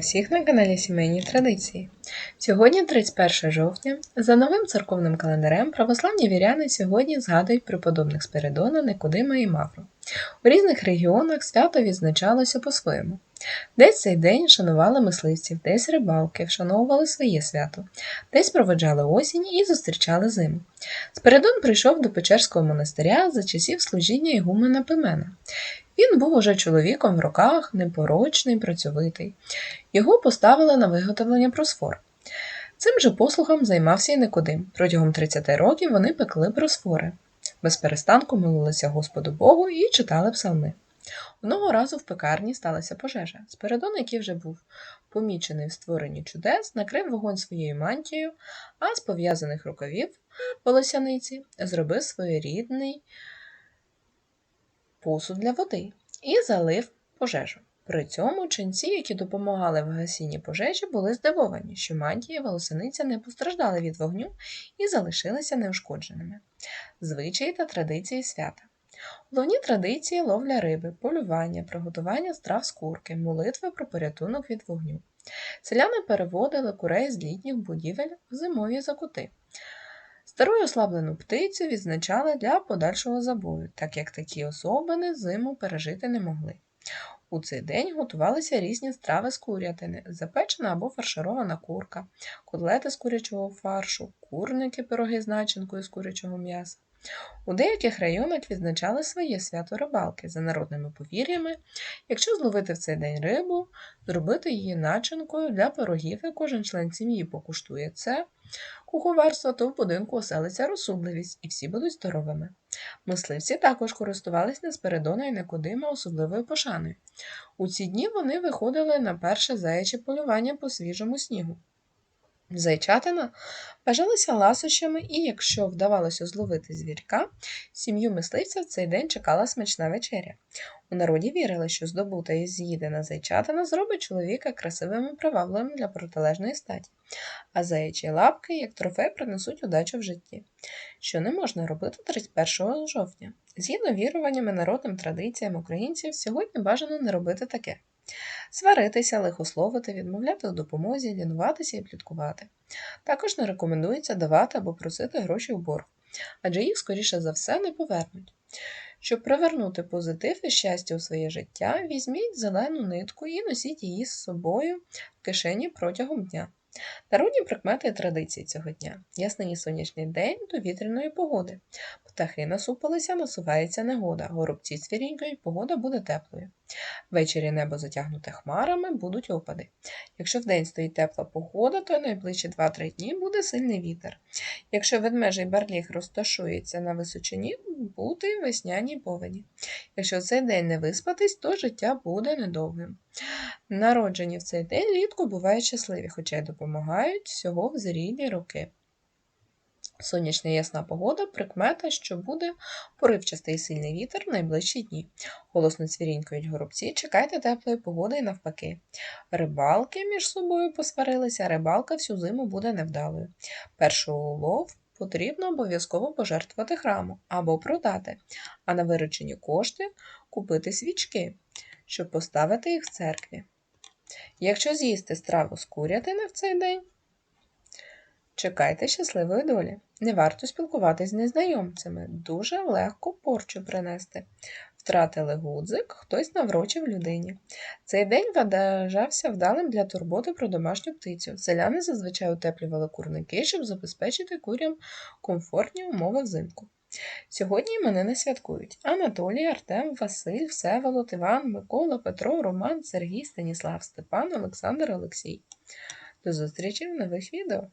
Всіх на каналі Сімейні Традиції. Сьогодні 31 жовтня. За новим церковним календарем православні віряни сьогодні згадують преподобних Спиридона, Никодима і Мавру. У різних регіонах свято відзначалося по-своєму. Десь цей день шанували мисливців, десь рибалки, вшановували своє свято, десь проведжали осінь і зустрічали зиму. Спиридон прийшов до Печерського монастиря за часів служіння ігумена Пимена. Він був уже чоловіком в роках, непорочний, працьовитий. Його поставили на виготовлення просфор. Цим же послугом займався і Никодим. Протягом 30 років вони пекли просфори. Без перестанку молилися Господу Богу і читали псалми. Одного разу в пекарні сталася пожежа. Спиридон, який вже був помічений в створенні чудес, накрив вогонь своєю мантією, а з пов'язаних рукавів волосяниці зробив своєрідний посуд для води і залив пожежу. При цьому ченці, які допомагали в гасінні пожежі, були здивовані, що мантія і волосиниця не постраждали від вогню і залишилися неушкодженими. Звичаї та традиції свята. Головні традиції ловля риби, полювання, приготування страв з курки, молитви про порятунок від вогню. Селяни переводили курей з літніх будівель в зимові закути. Стару й ослаблену птицю відзначали для подальшого забою, так як такі особини зиму пережити не могли. У цей день готувалися різні страви з курятини, запечена або фарширована курка, котлети з курячого фаршу, курники, пироги з начинкою з курячого м'яса. У деяких районах відзначали своє свято рибалки за народними повір'ями. Якщо зловити в цей день рибу, зробити її начинкою для пирогів, і кожен член сім'ї покуштує це куховарство, то в будинку оселиться розсудливість і всі будуть здоровими. Мисливці також користувались Неспередона і Никодима особливою пошаною. У ці дні вони виходили на перше заяче полювання по свіжому снігу. Зайчатина бажалися ласощами, і якщо вдавалося зловити звірка, сім'ю мисливця в цей день чекала смачна вечеря. У народі вірили, що здобута і з'їдена зайчатина зробить чоловіка красивим і привабливим для протилежної статі, а заячі лапки, як трофей, принесуть удачу в житті, що не можна робити 31 жовтня. Згідно віруваннями народним традиціям українців, сьогодні бажано не робити таке. Сваритися, лихословити, відмовляти у допомозі, лінуватися і пліткувати. Також не рекомендується давати або просити гроші в борг, адже їх, скоріше за все, не повернуть. Щоб привернути позитив і щастя у своє життя, візьміть зелену нитку і носіть її з собою в кишені протягом дня. Народні прикмети і традиції цього дня. Ясний сонячний день до вітряної погоди. Птахи насупилися, насувається негода, горобці цвірінькають, погода буде теплою. Ввечері небо затягнуте хмарами, будуть опади. Якщо вдень стоїть тепла погода, то найближчі 2-3 дні буде сильний вітер. Якщо ведмежий барліг розташується на височині, бути весняні повені. Якщо в цей день не виспатись, то життя буде недовгим. Народжені в цей день рідко бувають щасливі, хоча й допомагають всього в зрілі роки. Сонячна ясна погода прикмета, що буде поривчастий сильний вітер в найближчі дні. Голосно цвірінькають горобці, чекайте теплої погоди і навпаки. Рибалки між собою посварилися, рибалка всю зиму буде невдалою. Перший улов потрібно обов'язково пожертвувати храму або продати, а на виручені кошти купити свічки, щоб поставити їх в церкві. Якщо з'їсти страву з курятини в цей день, чекайте щасливої долі. Не варто спілкуватись з незнайомцями, дуже легко порчу принести. Втратили гудзик, хтось наврочив людині. Цей день вважався вдалим для турботи про домашню птицю. Селяни зазвичай утеплювали курники, щоб забезпечити курям комфортні умови взимку. Сьогодні іменини святкують Анатолій, Артем, Василь, Всеволод, Іван, Микола, Петро, Роман, Сергій, Станіслав, Степан, Олександр, Олексій. До зустрічі в нових відео!